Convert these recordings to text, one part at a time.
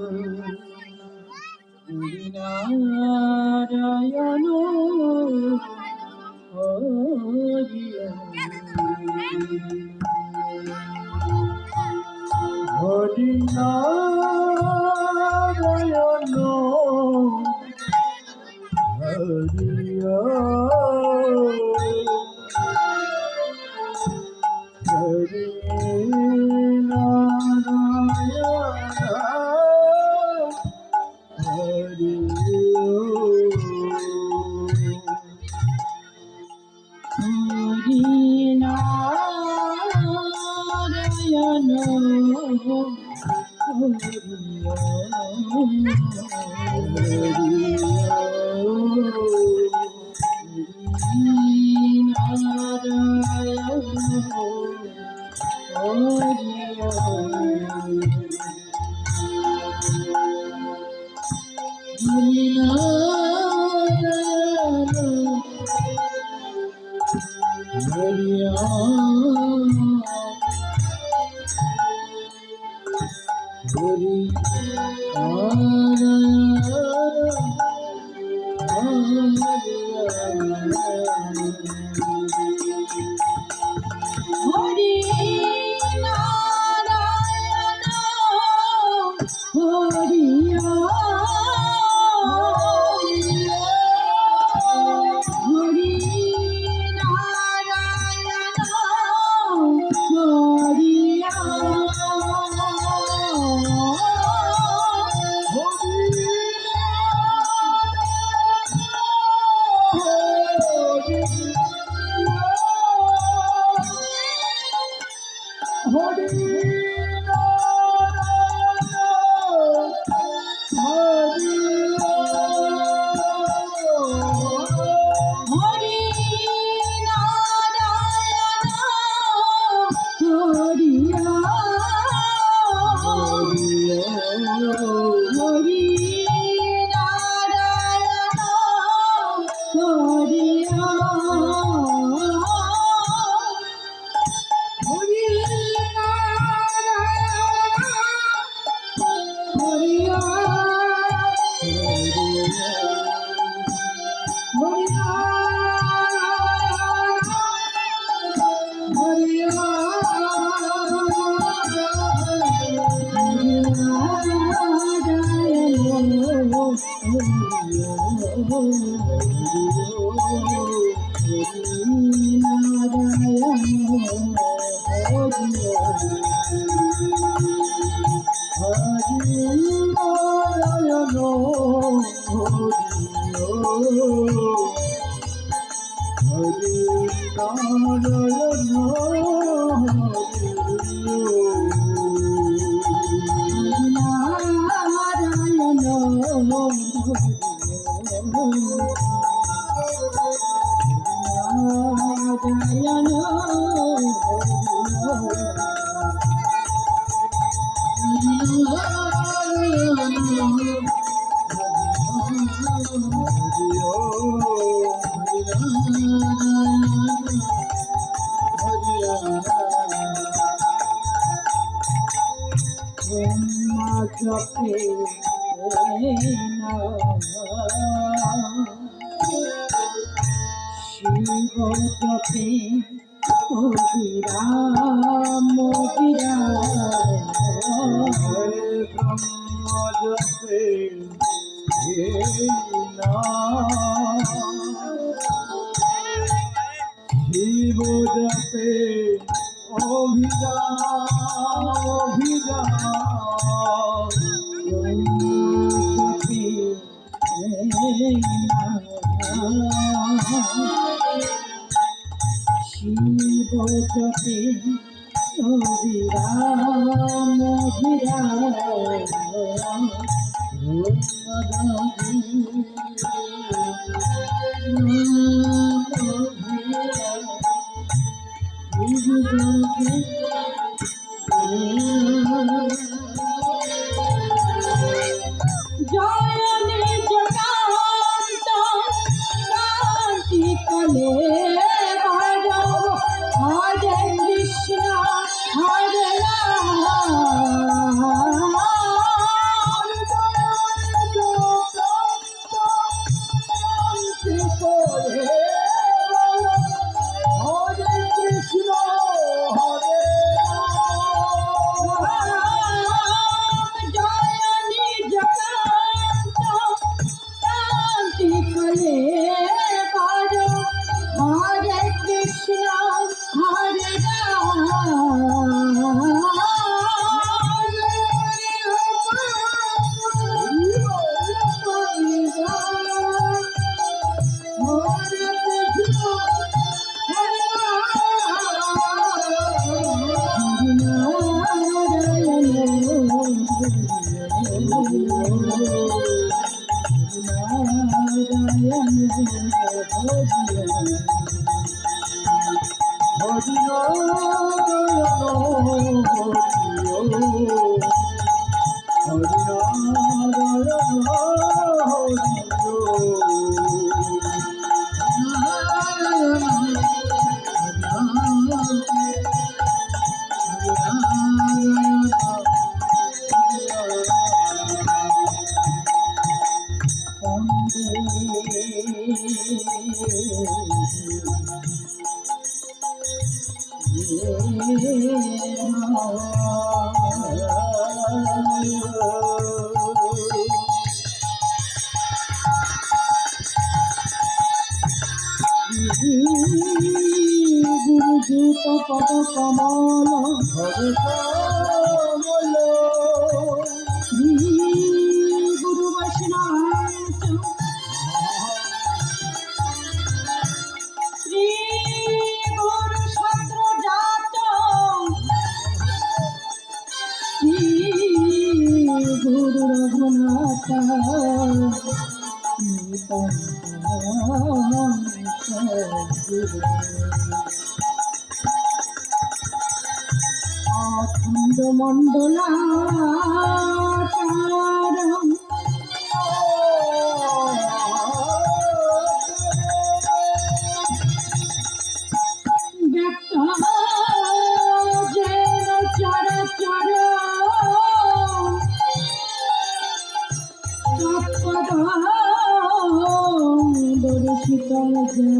হরিনারায়ণ হরি জপে শিব জপে অবিরাম হরে ব্রহ্ম জপে শিব জপে অভিরাম অভিরাম শিব জপে অবিরাম অবিরাম জয় গুরুজুত পদ কমল শ্রী অখণ্ড মণ্ডলাকারম ব্যক্ত যেন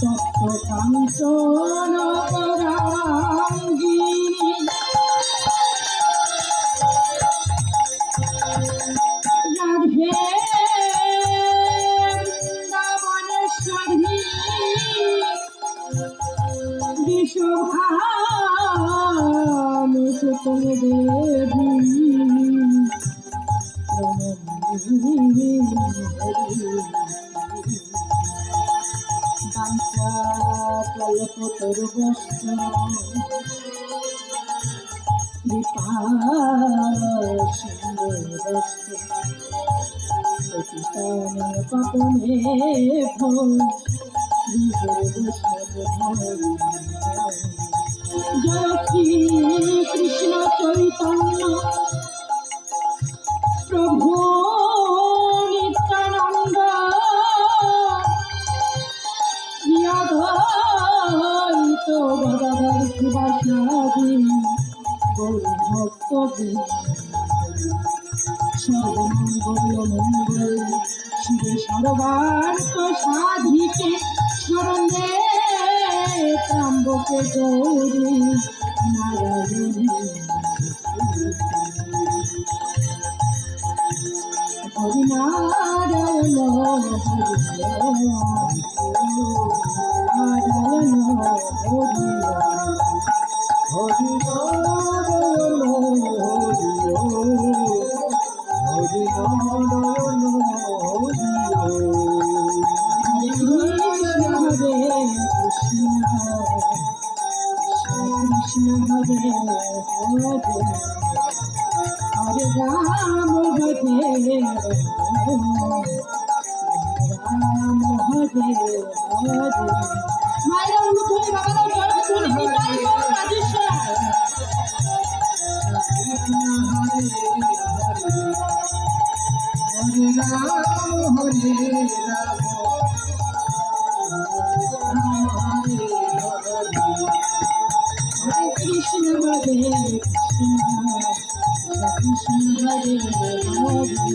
কান্ত রাধা বৃন্দাবনেশ্বরী বিশ্বভাম সুতম দেবী শ্রী কৃষ্ণ চৈতন্য প্রভু গৌর ভক্ত সর্বমঙ্গল মঙ্গল। শিবে সর্বার্থ সাধিকে স্মরণে ত্রম্বকে গৌরী নারায়ণী। হরিনারায়ণ হরিনারায়ণ। মায়েরা উঠে বাবা জল ফুল বিদায় করো রাজেশ্বর হরে রাম হরে রাম হরে কৃষ্ণ হরে কৃষ্ণ কৃষ্ণ হরে হরে